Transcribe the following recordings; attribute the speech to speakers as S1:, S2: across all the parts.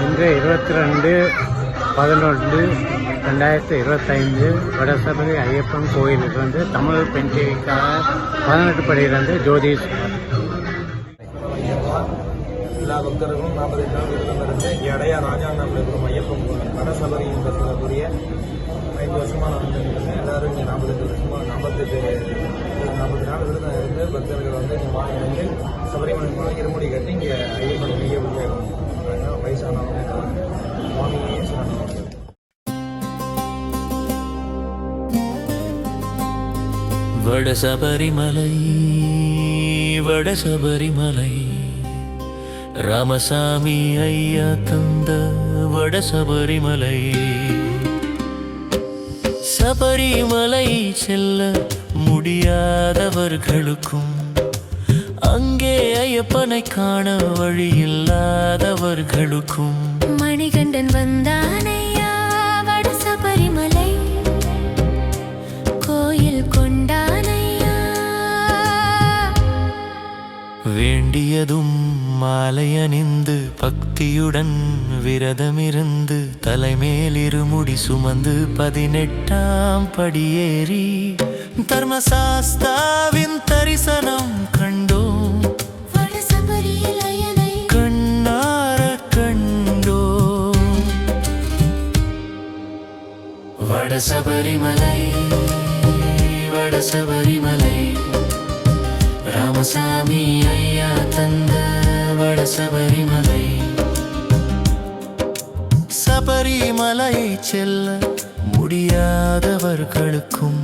S1: இன்று இருபத்தி ரெண்டு பதினொன்று ரெண்டாயிரத்தி இருபத்தைந்து வடசபரி ஐயப்பன் கோயிலுக்கு தமிழர் தமிழ் பெண் டிவிக்காக பதினெட்டு படியிலிருந்து ஜோதிஷ்
S2: எல்லா பக்தர்களும் நாற்பது நாள் விரதமிருந்து இங்கே அடைய ராஜாண்ணா ஐயப்பன் கோவில் வடசபரி என்று சொல்லக்கூடிய ஐந்து வருஷமாக நடந்துருக்குது எல்லாரும் இங்கே நாற்பத்தெட்டு வருஷமாக நாற்பத்தெட்டு நாற்பது நாள் விருதம் இருந்து பக்தர்கள் வந்து இங்கே வாங்கி வந்து சபரிமலை இருமுடி கட்டி இங்கே ஐயப்பன் கையை உபயோகம் வட சபரிமலை
S3: வட சபரிமலை ராமசாமி ஐயா தந்த வட சபரிமலை சபரிமலை செல்ல முடியாதவர்களுக்கும் ஐயப்பனை காண வழியில்லாதவர்களுக்கும்
S4: மணிகண்டன் வந்தானையா வட சபரிமலை. கோயில் கொண்டானையா
S3: வேண்டியதும் மாலை அணிந்து பக்தியுடன் விரதமிருந்து தலைமேல் இருமுடி சுமந்து பதினெட்டாம் படியேறி தர்மசாஸ்தாவின் தரிசனம் கண்டோம்.
S4: வட
S3: சபரிமலை வட சபரிமலை. ராமசாமி ஐயா தந்த வட சபரிமலை. சபரிமலை செல்ல முடியாதவர்களுக்கும்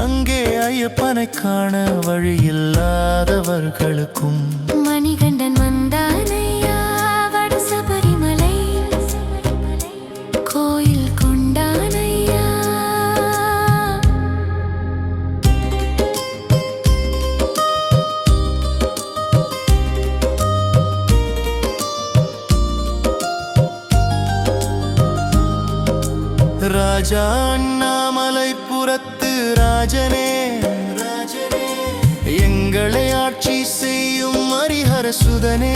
S3: அங்கே ஐயப்பனை காண வழியில்லாதவர்களுக்கும்
S4: இல்லாதவர்களுக்கும்
S3: ராஜா அண்ணாமலை புறத்து ராஜனே ராஜனே. எங்களை ஆட்சி செய்யும் ஹரிஹர சுதனே.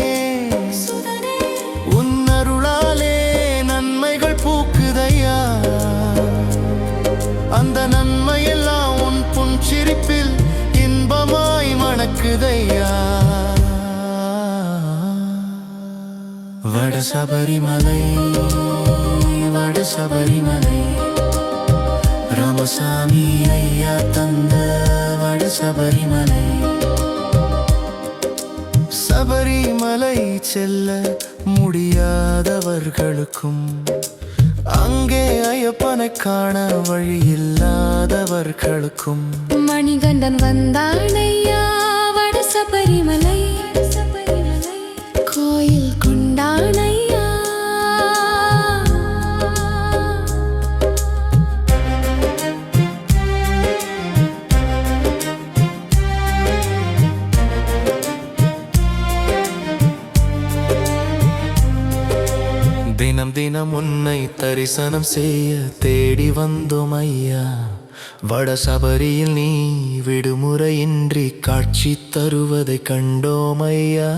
S3: உன்னருளாலே நன்மைகள் பூக்குதையா. அந்த நன்மையெல்லாம் உன் புன் சிரிப்பில் இன்பமாய் மணக்குதையா. வட சபரிமலை வட சபரிமலை ராமசாமி ஐயா தந்த வட சபரிமலை சபரிமலை செல்ல முடியாதவர்களுக்கும் அங்கே ஐயப்பனை காண வழி இல்லாதவர்களுக்கும்
S4: மணிகண்டன் வந்தான் ஐயா வட சபரிமலை
S3: தினம் உன்னை தரிசனம் செய்ய தேடி வந்தோம் ஐயா வட சபரியில் நீ விடுமுறையின்றி காட்சி தருவதை கண்டோம் ஐயா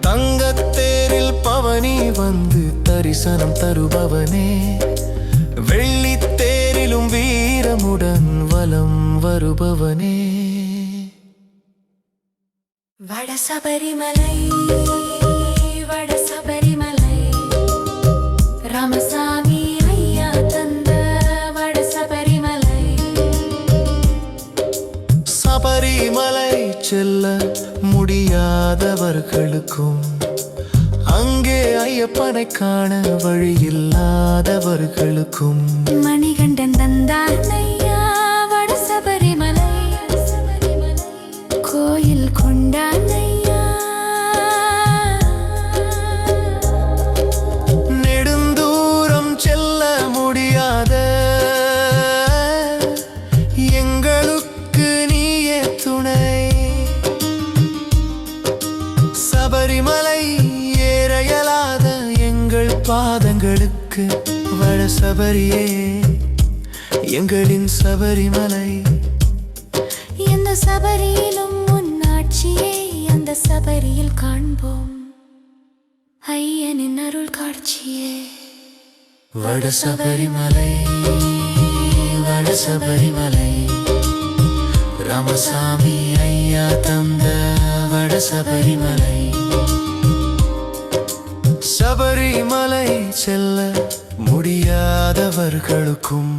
S3: தங்கத்தேரில் பவனி வந்து தரிசனம் தருபவனே வெள்ளித்தேரிலும் வீரமுடன் வலம் வருபவனே.
S4: வட சபரிமலை
S3: படைக்கான காண வழியில்லாதவர்களுக்கும் பாதங்களுக்கு வட சபரியே எங்களின் சபரிமலை.
S4: எந்த சபரியிலும் உன் ஆட்சியை அந்த சபரியில் காண்போம். ஐயனின் அருள் காட்சியே.
S3: வட சபரிமலை வட சபரிமலை. ராமசாமி ஐயா தந்த வட சபரிமலை. சபரிமலை செல்ல முடியாதவர்களுக்கும்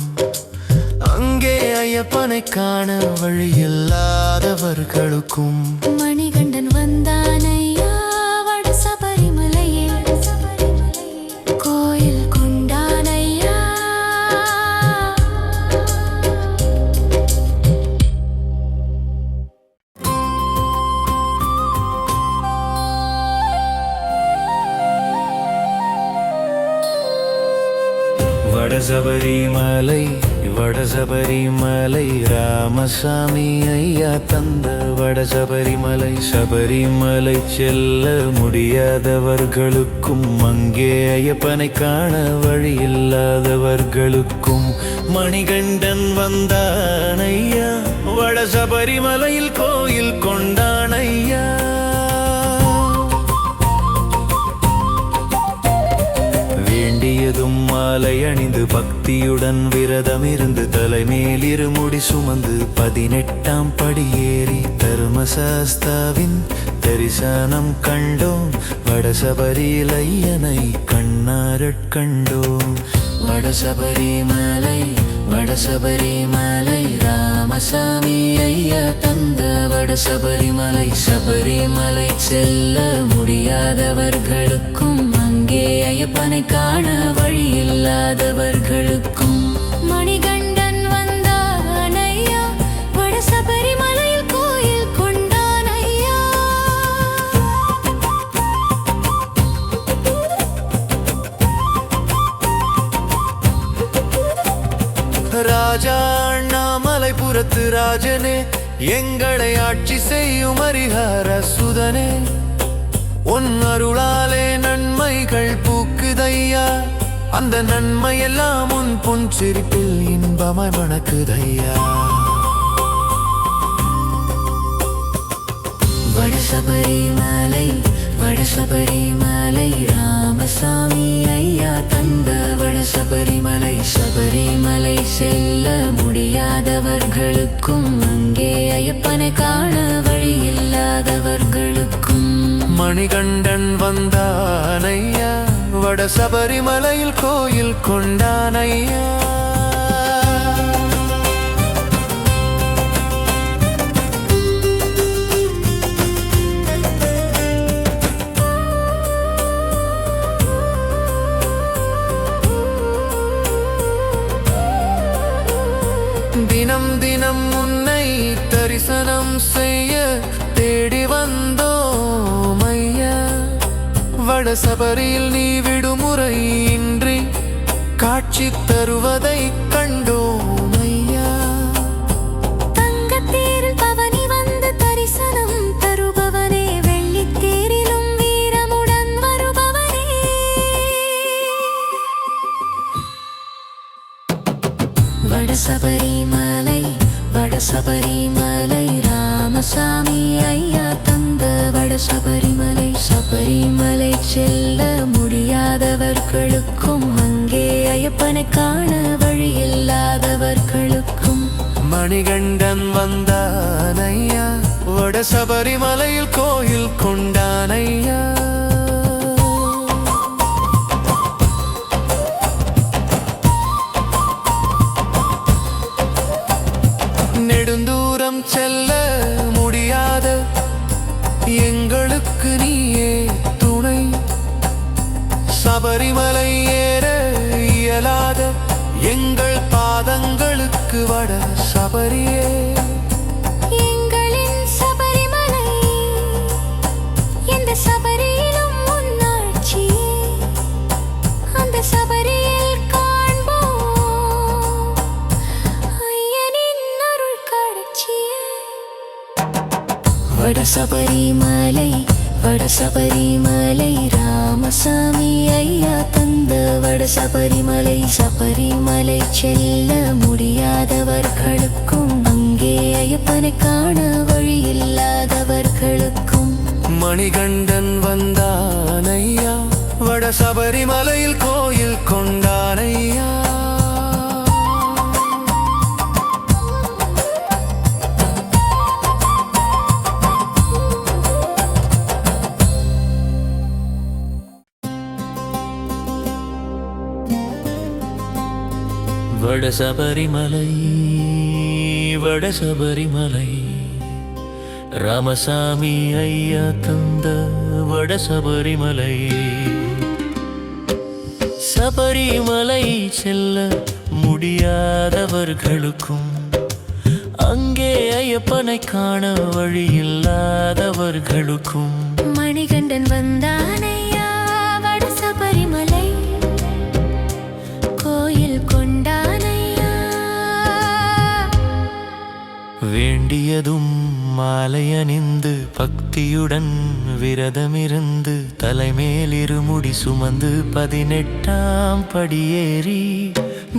S3: அங்கே ஐயப்பனை காண
S4: வழி இல்லாதவர்களுக்கும்
S3: வடசபரிமலை வடசபரிமலை ராமசாமி ஐயா தந்த வடசபரிமலை. சபரிமலை செல்ல முடியாதவர்களுக்கும் அங்கே ஐயப்பனை காண வழி இல்லாதவர்களுக்கும் மணிகண்டன் வந்தான் ஐயா வடசபரிமலையில் கோயில் கொண்டான். மாலை அணிந்து பக்தியுடன் விரதமிருந்து தலைமேல் இருமுடி சுமந்து பதினெட்டாம் படியேறி தர்மசாஸ்தாவின் தரிசனம் கண்டோம். வடசபரியில் ஐயனை கண்ணாரட் கண்டோம். வடசபரிமலை வடசபரிமலை ராமசாமி ஐயா தந்த வடசபரிமலை சபரிமலை செல்ல முடியாதவர்களுக்கும் ஐயப்பனை காண வழி இல்லாதவர்களுக்கும்
S4: மணிகண்டன் வந்தானையா வட சபரிமலையில் கோயில் கொண்டானையா
S3: ராஜா அண்ணாமலை ராஜனே எங்களை ஆட்சி செய்யும் அரிஹர சுதனே. உன் அருளாலே நன்மைகள் பூக்குதையா? அந்த நன்மையெல்லாம் உன் புன்சிரிப்பில் இன்பமாய் மணக்குதையா?
S4: வடசபரி மலை வடசபரிமலை ராமசாமி ஐயா தந்த வடசபரிமலை சபரிமலை செல்ல முடியாதவர்களுக்கும் அங்கே ஐயப்பனை காண வழி இல்லாதவர்களுக்கும்
S3: மணிகண்டன் வந்தானையா வட சபரிமலையில் கோயில் கொண்டான் ஐயா தினம் உன்னை தரிசனம் செய்ய தேடி வந்தோம் ஐயா. வட சபரியில் நீ விடுமுறை இன்றி காட்சி தருவதை கண்டோம்.
S4: சபரிமலை ராமசாமி ஐயா தந்த வட சபரிமலை. சபரிமலை செல்ல முடியாதவர்களுக்கும் அங்கே ஐயப்பனை காண வழி இல்லாதவர்களுக்கும்
S3: மணிகண்டன் வந்தான் ஐயா வட சபரிமலையில் கோயில் கொண்டான் ஐயா. சபரியே.
S4: எங்களின் சபரிமலை எந்த சபரியிலும் முன்னாட்சியே அந்த சபரியில் காண்போம் ஐயனின் அருள் காட்சியே. வட சபரிமலை வட சபரிமலை ராமசாமி ஐயா தந்த வட சபரிமலை சபரிமலை செல்ல முடியாதவர்களுக்கும் அங்கே ஐயப்பனை காண வழி இல்லாதவர்களுக்கும்
S3: மணிகண்டன் வந்தான் ஐயா வட சபரிமலையில் கோயில் கொண்டான் ஐயா. சபரிமலை வட சபரிமலை ராமசாமி ஐயா தந்த வட சபரிமலை சபரிமலை செல்ல முடியாதவர்களுக்கும் அங்கே ஐயப்பனை காண வழி இல்லாதவர்களுக்கும் மாலை அணிந்து பக்தியுடன் விரதமிருந்து தலைமேல் இருமுடி சுமந்து பதினெட்டாம் படியேறி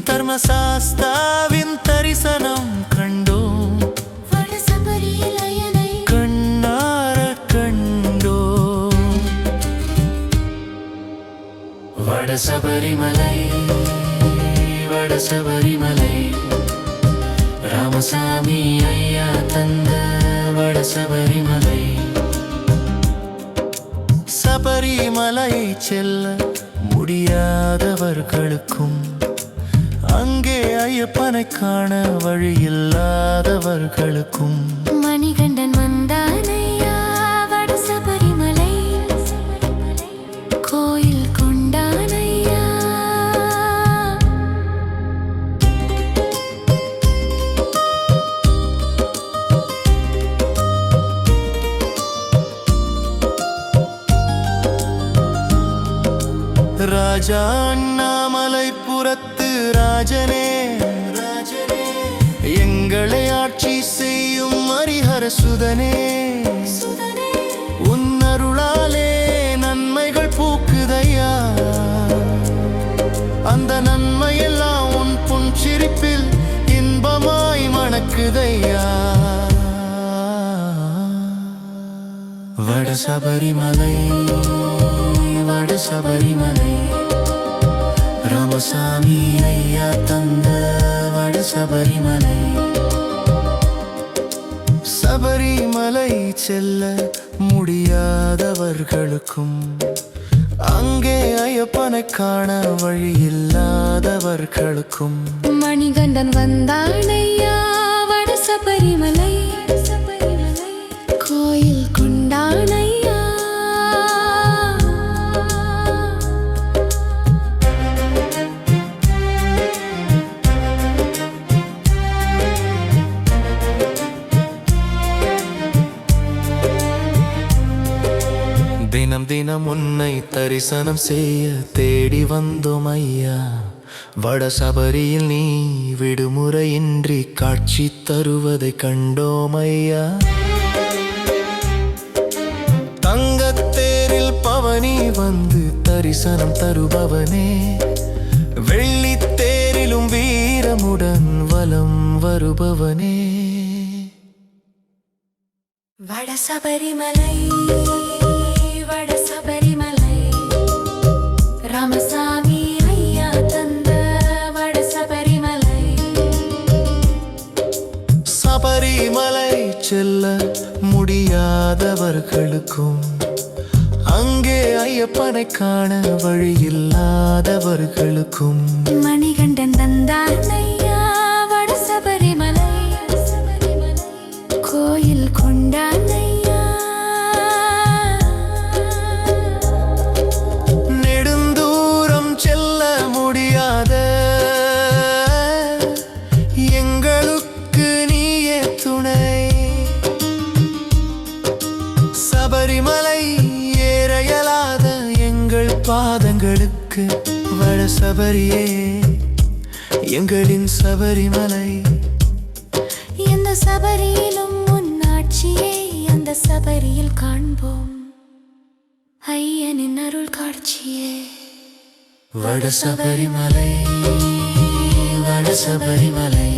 S3: தர்மசாஸ்தாவின் தரிசனம் கண்டோம். கண்ணார கண்டோம். வட சபரிமலை வட சபரிமலை ராமசாமி ஐயா தந்த சபரிமலை. சபரிமலை செல்ல முடியாதவர்களுக்கும் அங்கே ஐயப்பனை காண வழி இல்லாதவர்களுக்கும் ராஜா அண்ணாமலை புறத்து ராஜனே ராஜனே எங்களை ஆட்சி செய்யும் ஹரிஹர சுதனே. உன்னருளாலே நன்மைகள் பூக்குதையா? அந்த நன்மையெல்லாம் உன் புன்சிரிப்பில் இன்பமாய் மணக்குதையா? வட சபரிமலை வட சபரிமலை. ராமசாமி ஐயா தந்த வட சபரிமலை. சபரிமலை செல்ல முடியாதவர்களுக்கும் அங்கே ஐயப்பனை காண வழி இல்லாதவர்களுக்கும்
S4: மணிகண்டன் வந்தானையா வட சபரிமலை.
S3: தினம் தினம் உன்னை தரிசனம் செய்ய தேடி வந்தோம் ஐயா வட சபரியில் நீ விடுமுறையின்றி காட்சி தருவதை கண்டோம் ஐயா தங்கத்தேரில் பவனி வந்து தரிசனம் தருபவனே. வெள்ளித்தேரிலும் வீரமுடன் வலம் வருபவனே.
S4: வட சபரிமலை வட சபரிமலை ராமசாமி ஐயா தந்த வட சபரிமலை.
S3: சபரிமலை செல்ல முடியாதவர்களுக்கும் அங்கே ஐயப்பனை காண வழி இல்லாதவர்களுக்கும்
S4: மணிகண்டன் தந்தானையா
S3: எங்களின் சபரிமலை.
S4: எந்த சபரியிலும் உன் ஆட்சியை அந்த சபரியில் காண்போம். ஐயனின் அருள் காட்சியே.
S3: வட சபரிமலை வட சபரிமலை.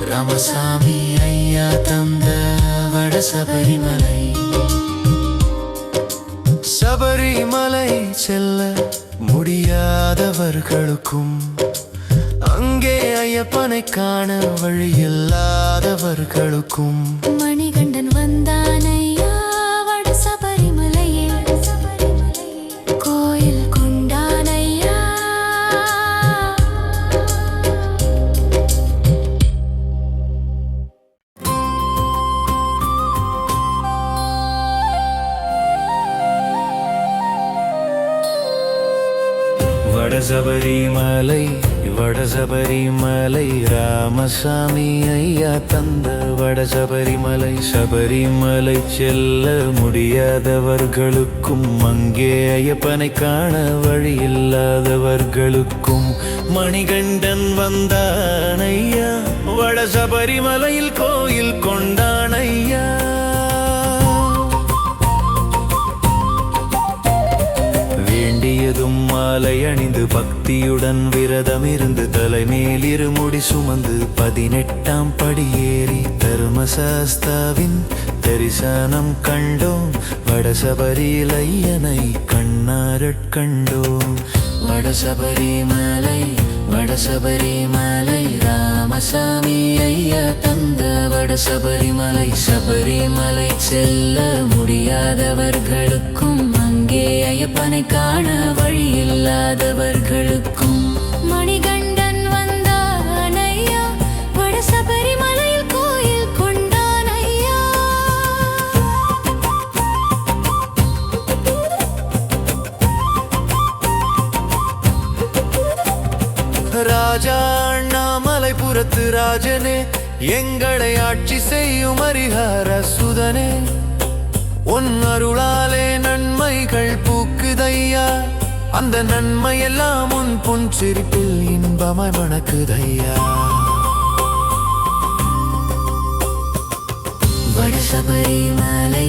S3: ராமசாமி ஐயா தந்த வட சபரிமலை. சபரிமலை செல்ல முடியாதவர்களுக்கும் அங்கே ஐயப்பனை காண வழி இல்லாதவர்களுக்கும்
S4: மணிகண்டன் வந்தானையா வட சபரிமலையே. கோயில் கொண்டானையா
S3: வட சபரிமலை வடசபரிமலை ராமசாமி ஐயா தந்த வடசபரிமலை சபரிமலை செல்ல முடியாதவர்களுக்கும் அங்கே ஐயப்பனை காண வழி இல்லாதவர்களுக்கும் மணிகண்டன் வந்தான் ஐயா. வடசபரிமலையில் கோயில் கொண்டான் மாலை அணிந்து பக்தியுடன் விரதம் இருந்து தலைமேல் இருமுடி சுமந்து பதினெட்டாம் படியேறி தர்மசாஸ்தாவின் தரிசனம் கண்டோம். வடசபரியில் ஐயனை கண்ணாரட் கண்டோம். வடசபரிமலை ரா ராமசாமி ஐயா தந்த வடசபரிமலை சபரிமலை செல்ல முடியாதவர்களுக்கும் அங்கே ஐயப்பனை காண வழி இல்லாதவர்களுக்கும்
S4: மணிகண்டன் வந்தான் ஐயா வட சபரிமலையில் கோயில் கொண்டான் ஐயா
S3: ராஜா அண்ணாமலை புறத்து ராஜனே எங்களை ஆட்சி செய்யும் அரிஹர சுதனே. உன் அருளாலே நன்மைகள் பூக்குதையா அந்த நன்மை எல்லாம் உன் புன்சிரிப்பில் இன்பமாய் மணக்குதையா.
S4: வட சபரிமலை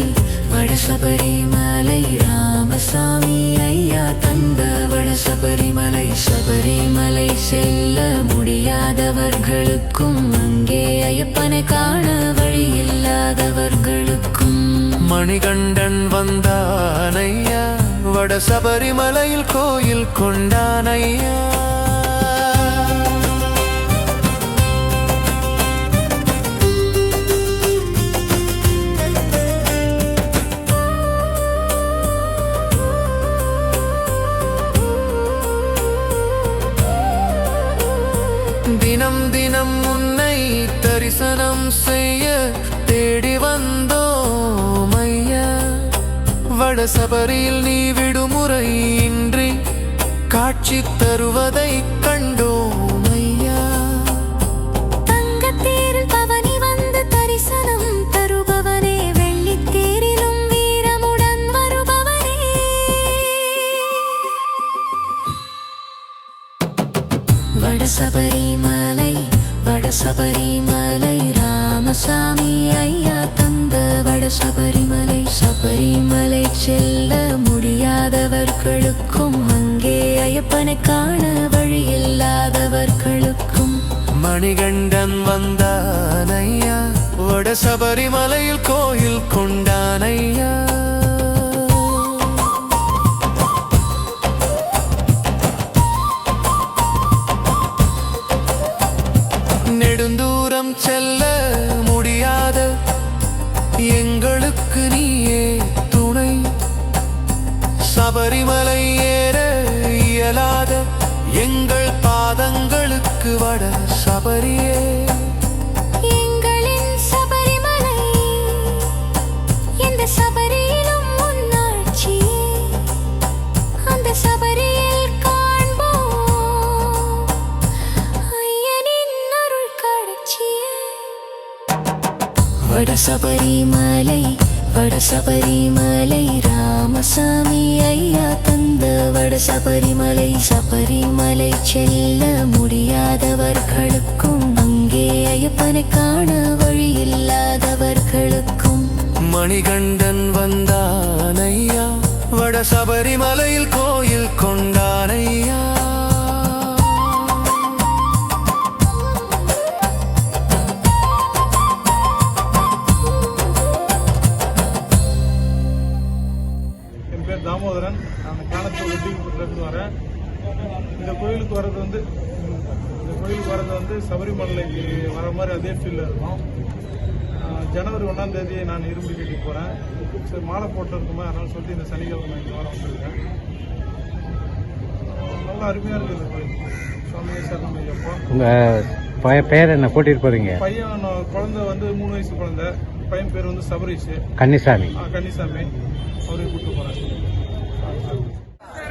S4: வடசபரிமலை ராமசாமி ஐயா தந்த வடசபரிமலை சபரிமலை செல்ல முடியாதவர்களுக்கும் அங்கே ஐயப்பனை காண வழி இல்லாதவர்களுக்கும்
S3: மணிகண்டன் வந்தானையா வட சபரிமலையில் கோயில் கொண்டான் ஐயா வட சபரியில் நீ விடுமுறை இன்றி காட்சி தருவதை கண்டோம் ஐயா.
S4: தங்கத்தேரில் பவனி வந்து தரிசனம் தருபவனே வெள்ளித்தேரிலும் வீரமுடன் வருபவனே. வட சபரிமலை ராமசாமி ஐயா தந்த வடசபரி மலை சபரிமலை செல்ல முடியாதவர்களுக்கும் அங்கே ஐயப்பனை காண வழி இல்லாதவர்களுக்கும்.
S3: மணிகண்டன் வந்தானையா வட சபரிமலையில் கோயில் கொண்டானையா? நெடுந்தூரம் செல்ல சபரியே.
S4: எங்களின் சபரிமலை எந்த சபரியிலும் முன்னாட்சியே. அந்த சபரியில் காண்போம் ஐயனின் அருள் காட்சியே. வட சபரிமலை வட சபரிமலை ராமசாமி ஐயா தந்த வட சபரிமலை சபரிமலை செல்ல முடியாதவர்களுக்கும் அங்கே ஐயப்பனை காண வழி இல்லாதவர்களுக்கும்
S3: மணிகண்டன் வந்தான் ஐயா வட சபரிமலையில் கோயில்
S2: கொண்டான் ஐயா. வந்து இந்த கோயிலுக்கு வர்றது வந்து சபரிமலைக்கு வர மாதிரி அதே ஃபீல்டில் இருக்கும். ஜனவரி ஒன்றாம் தேதி நான் இரும்பு கட்டி போகிறேன் சரி மாலை போட்டு இருக்குமே அதனால சொல்லிட்டு இந்த சனிக்கிழமை இங்கே வர வந்திருக்கேன் நல்லா அருமையாக இருக்குது இந்த கோயில். சுவாமி சரணம் ஐயப்பா.
S1: உங்கள் பய பேர் என்ன கூட்டிகிட்டு போகிறீங்க
S2: பையன் குழந்தை வந்து மூணு வயசு குழந்தை. பையன் பேர் வந்து சபரீஷ்.
S1: கன்னிசாமி.
S2: ஆ, கன்னிசாமி. அவரையும் கூப்பிட்டு போகிறேன்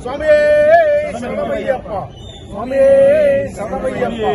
S2: Swami, Swami, Yappa. Swami, Swami, Yappa.